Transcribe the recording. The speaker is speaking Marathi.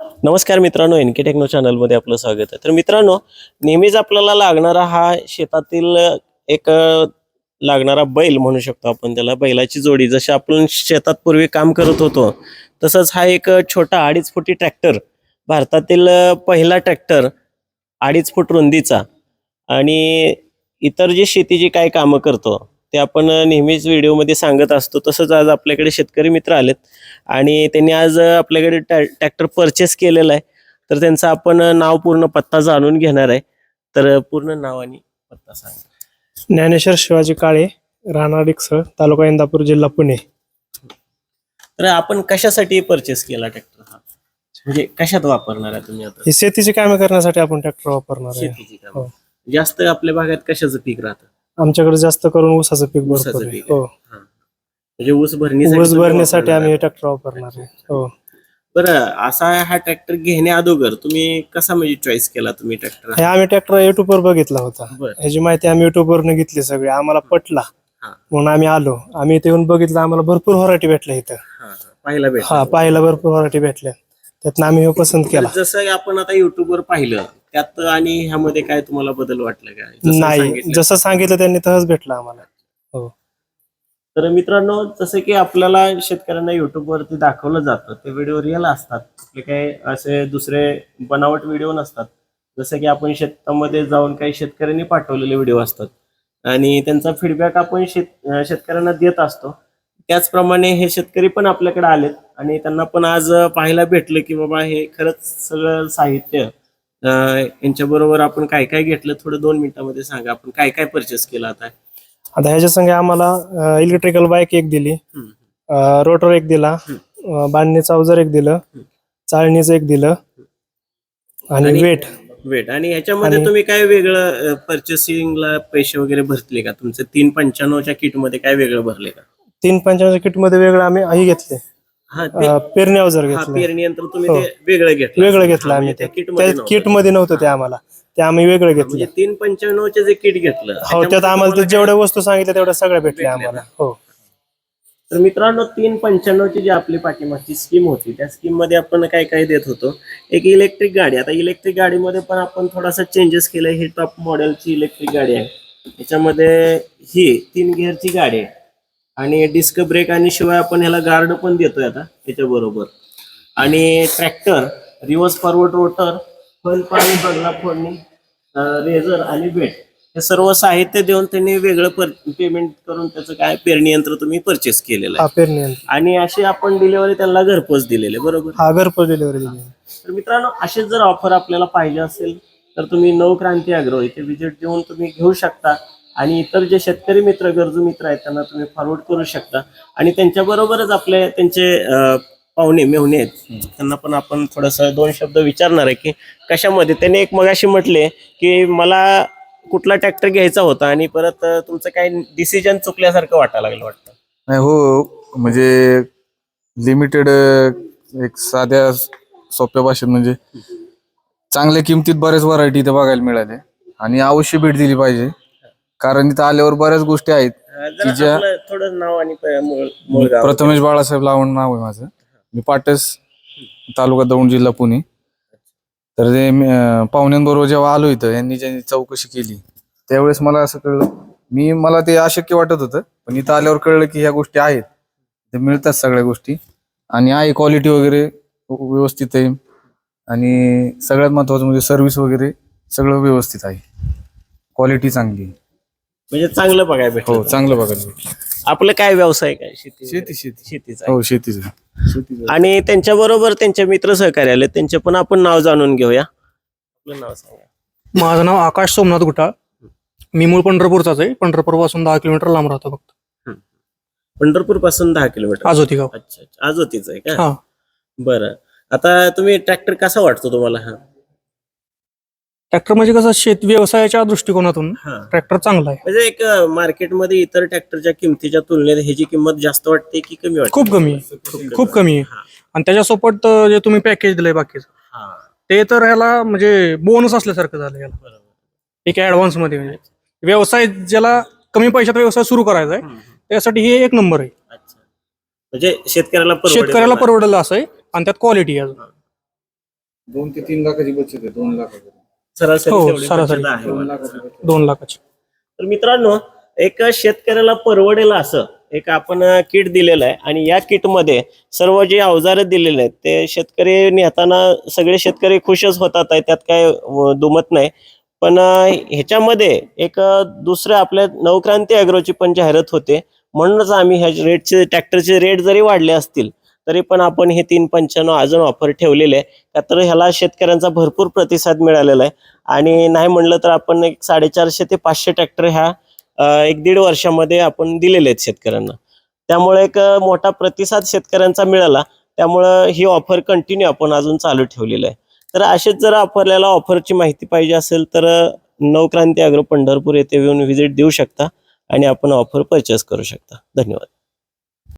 नमस्कार मित्रांनो एन के टेक्नो चॅनलमध्ये आपलं स्वागत आहे. तर मित्रांनो नेहमीच आपल्याला लागणारा हा शेतातील एक लागणारा बैल म्हणू शकतो आपण त्याला. बैलाची जोडी जशी आपण शेतात पूर्वी काम करत होतो तसंच हा एक छोटा अडीच फुटी ट्रॅक्टर भारतातील पहिला ट्रॅक्टर अडीच फूट रुंदीचा. आणि इतर जे शेतीची काय कामं करतो ते आपण नेहमीच व्हिडिओमध्ये सांगत असतो. तसंच आज आपल्याकडे शेतकरी मित्र आलेत आणि त्यांनी आज आपल्याकडे ट्रॅक्टर परचेस केलेला आहे. तर त्यांचं आपण नाव पूर्ण पत्ता जाणून घेणार आहे. तर पूर्ण नाव आणि पत्ता सांगा. ज्ञानेश्वर शिवाजी काळे राहणार डिकसळ तालुका इंदापूर जिल्हा पुणे. तर आपण कशासाठी परचेस केला ट्रॅक्टर हा? म्हणजे कशात वापरणार आहे तुम्ही आता? शेतीची कामे करण्यासाठी आपण ट्रॅक्टर वापरणार आहे. हो. जास्त आपल्या भागात कशाचं पीक राहतं? आमच्याकडे जास्त करून ऊसाचं पीक ऊसाचं भरपूर आहे. पीक आहे. हो. हा. म्हणजे ऊस भरणीसाठी ऊस तुम्ही भरण्यासाठी वापरणार आम्ही आहे. हे ट्रॅक्टर वापरणार आहे. हो. बरं असा हा ट्रॅक्टर घेण्या अगोदर तुम्ही कसा म्हणजे चॉईस केला तुम्ही ट्रॅक्टर हे आम्ही ट्रॅक्टर युट्यूब वर बघितला होता. बरं. ह्याची माहिती आम्ही युट्यूब वरनं घेतली सगळी. आम्हाला पटला. हा. म्हणून आम्ही आलो. आम्ही इथे येऊन बघितलं आम्हाला भरपूर व्हरायटी भेटल्या इथं. पाहिला भेट हा पाहायला भरपूर व्हरायटी भेटल्या. त्यातनं आम्ही हे पसंत केला. जसं आपण आता युट्यूब वर पाहिलं त्यात आणि ह्यामध्ये काय तुम्हाला बदल वाटलं का? जसं नाही सांगितलं. जसं सांगितलं त्यांनी तसंच भेटलं आम्हाला. हो. तर मित्रांनो जसं की आपल्याला शेतकऱ्यांना युट्यूब वरती दाखवलं जातं ते व्हिडिओ रिअल असतात. आपले काही असे दुसरे बनावट व्हिडिओ नसतात. जसं की आपण शेतामध्ये जाऊन काही शेतकऱ्यांनी पाठवलेले व्हिडिओ असतात. आणि त्यांचा फीडबॅक आपण शेत अं, शेतकऱ्यांना देत असतो. त्याचप्रमाणे हे शेतकरी पण आपल्याकडे आलेत आणि त्यांना पण आज पाहायला भेटलं की बाबा हे खरंच सगळं साहित्य यांच्या बरोबर आपण काय काय घेतलं थोडं दोन मिनिटांमध्ये सांगा. आपण काय काय परचेस केलं आता? आता ह्याच्या संगे आम्हाला इलेक्ट्रिकल बाईक एक दिली. रोटर एक दिला. बांधणीचं अवजार एक दिलं. चाळणीचं एक दिलं. आणि वेट वेट आणि ह्याच्यामध्ये आणि- तुम्ही काय वेगळं परचेसिंगला पैसे वगैरे भरले का? तुमचे तीन पंच्याण्णवच्या किटमध्ये काय वेगळं भरले का? तीन पंचावन्न किटमध्ये वेगळं आम्ही हे घेतले. हा ते अं, पेरणी अवजार हा घेतलं पेरणी यंत्र तुम्ही हो. ते वेगळं घेतलं. वेगळं घेतलं आम्ही म्हणजे ते. त्या किट त्या मध्ये किट नव्हतं. मध्ये नव्हतं ते आम्हाला. ते आम्ही वेगळं घेतलं. म्हणजे तीन पंच्याण्णवचे जे किट घेतलं हो त्यात त्याच्यामध्ये आम्हाला ते जेवढ्या वस्तू सांगितल्या तेवढ्या सगळ्या भेटल्या आम्हाला. हो. तर मित्रांनो तीन पंच्याण्णवची जी आपली पाठीमागची स्कीम होती त्या स्कीममध्ये आपण काय काय देत होतो? एक इलेक्ट्रिक गाडी. आता इलेक्ट्रिक गाडीमध्ये पण आपण थोडासा चेंजेस केलाय ही टॉप मॉडेलची इलेक्ट्रिक गाडी आहे. याच्यामध्ये ही तीन गिअरची गाडी आहे. आणि डिस्क ब्रेक आणि शिवाय आपण ह्याला गार्ड पण देतोय आता त्याच्याबरोबर. आणि ट्रॅक्टर रिव्हर्स फॉरवर्ड रोटर फन पाणी बगला फोडणी रेझर आणि बेट हे सर्व साहित्य देऊन त्यांनी वेगळं पेमेंट करून त्याचं काय पेरणी यंत्र तुम्ही परचेस केलेलं आहे. पेरणी यंत्र. आणि अशी आपण डिलिव्हरी त्यांना घरपोच दिलेले बरोबर? हा घरपोच डिलिव्हरी दिली तर मित्रांनो असेच जर ऑफर आपल्याला पाहिजे असेल तर तुम्ही नवक्रांती अग्रो इथे व्हिजिट देऊन तुम्ही घेऊ शकता. आणि इतर जे शेतकरी मित्र गरजू मित्र आहेत त्यांना तुम्ही फॉरवर्ड करू शकता. आणि त्यांच्याबरोबरच आपले त्यांचे पाहुणे मेहुणे आहेत त्यांना पण आपण थोडंसं दोन शब्द विचारणार आहे की कशामध्ये? त्यांनी एक मगाशी म्हटले की मला कुठला ट्रॅक्टर घ्यायचा होता आणि परत तुमचं काही डिसिजन चुकल्यासारखं वाटायला लागलं वाटतं. नाही हो म्हणजे लिमिटेड एक साध्या सोप्या भाषेत म्हणजे चांगल्या किमतीत बऱ्याच व्हरायटी इथे बघायला मिळाल्या आणि अवश्य भेट दिली पाहिजे. कारण इथं आल्यावर बऱ्याच गोष्टी आहेत. जरा की ज्या- आपलं थोडं नाव आणि प- मूळ- मूळ गाव. प्रथमेश बाळासाहेब लावण नाव आहे माझं. मी पाटस तालुका दौंड जिल्हा पुणे. तर ते मी, अं, पाहुण्यांबरोबर जेव्हा आलो इथं यांनी ज्यांनी चौकशी केली त्यावेळेस मला असं कळलं. मी मला ते अशक्य वाटत होतं पण इथं आल्यावर कळलं की ह्या गोष्टी आहेत. ते मिळतात सगळ्या गोष्टी. आणि आहे क्वालिटी वगैरे व्यवस्थित आहे. आणि सगळ्यात महत्वाचं म्हणजे सर्व्हिस वगैरे सगळं व्यवस्थित आहे. क्वालिटी चांगली आहे. म्हणजे चांगलं बघायला भेटलं. हो चांगलं बघायला भेटलं. आपलं काय व्यवसाय काय? शेती शेती शेती. शेतीचा हो शेतीचं. शेतीचं. आणि त्यांच्या बरोबर त्यांचे मित्र सहकारी आले त्यांचे पण आपण नाव जाणून घेऊया. आपलं नाव सांगा. माझं नाव आकाश सोमनाथ गुटाळ. मी मूळ पंढरपूरचाच आहे. पंढरपूरपासून दहा किलोमीटर लांब राहतो फक्त. पंढरपूरपासून दहा किलोमीटर. आज होती गाव. अच्छा अच्छा. आजोतीच आहे का? हा. बरं. आता तुम्ही ट्रॅक्टर कसा वाटतो तुम्हाला हा? ट्रॅक्टर म्हणजे कसं शेत व्यवसायाच्या दृष्टिकोनातून हा. ट्रॅक्टर चांगला आहे. म्हणजे एक मार्केटमध्ये इतर ट्रॅक्टरच्या किमतीच्या तुलनेत ह्याची किंमत जास्त वाटते की कमी वाटते? खूप कमी आहे. खूप कमी आहे. हा. आणि त्याच्यासोबत अं, जे तुम्ही पॅकेज दिलंय बाकीचं हा. ते तर ह्याला म्हणजे बोनस असल्यासारखं झालं याला. बरोबर. एक ऍडव्हान्समध्ये म्हणजे. व्यवसाय ज्याला कमी पैशात व्यवसाय सुरू करायचा आहे हम्म. त्यासाठी हे एक नंबर आहे. अच्छा. म्हणजे शेतकऱ्याला परवडेल शेतकऱ्याला. परवडेल असं आहे आणि त्यात क्वालिटी आहे अजून. दोन ते तीन लाखाची बचत आहे दोन लाखाची सरासरी हो, तेवढी सरासरी. आहे दोन वाटतं. लाखाची बचत दोन लाखाची तर मित्रांनो एक शेतकऱ्याला परवडेल असं एक आपण किट दिलेलं आहे आणि या किटमध्ये सर्व जे अवजारं दिलेले आहेत ते शेतकरी नेताना सगळे शेतकरी खुशच होतात आहे त्यात काय अं, दुमत नाही पण अं, ह्याच्यामध्ये एक अं, दुसरं आपल्या नवक्रांती अॅग्रोची पण जाहिरात होते म्हणूनच आम्ही ह्या रेटचे ट्रॅक्टरचे रेट जरी वाढले असतील तरी पण आपण हे तीन पंच्याण्णव अजून ऑफर ठेवलेले आहे का तर ह्याला शेतकऱ्यांचा भरपूर प्रतिसाद मिळालेला आहे. आणि नाही म्हणलं तर आपण एक साडेचारशे ते पाचशे ट्रॅक्टर ह्या एक दीड वर्षामध्ये आपण दिलेले आहेत शेतकऱ्यांना. त्यामुळे एक मोठा प्रतिसाद शेतकऱ्यांचा मिळाला. त्यामुळं ही ऑफर कंटिन्यू आपण अजून चालू ठेवलेली आहे. तर असेच जर आपल्याला ऑफरची माहिती पाहिजे असेल तर नवक्रांती अग्रो पंढरपूर येथे येऊन व्हिजिट देऊ शकता आणि आपण ऑफर परचेस करू शकता. धन्यवाद.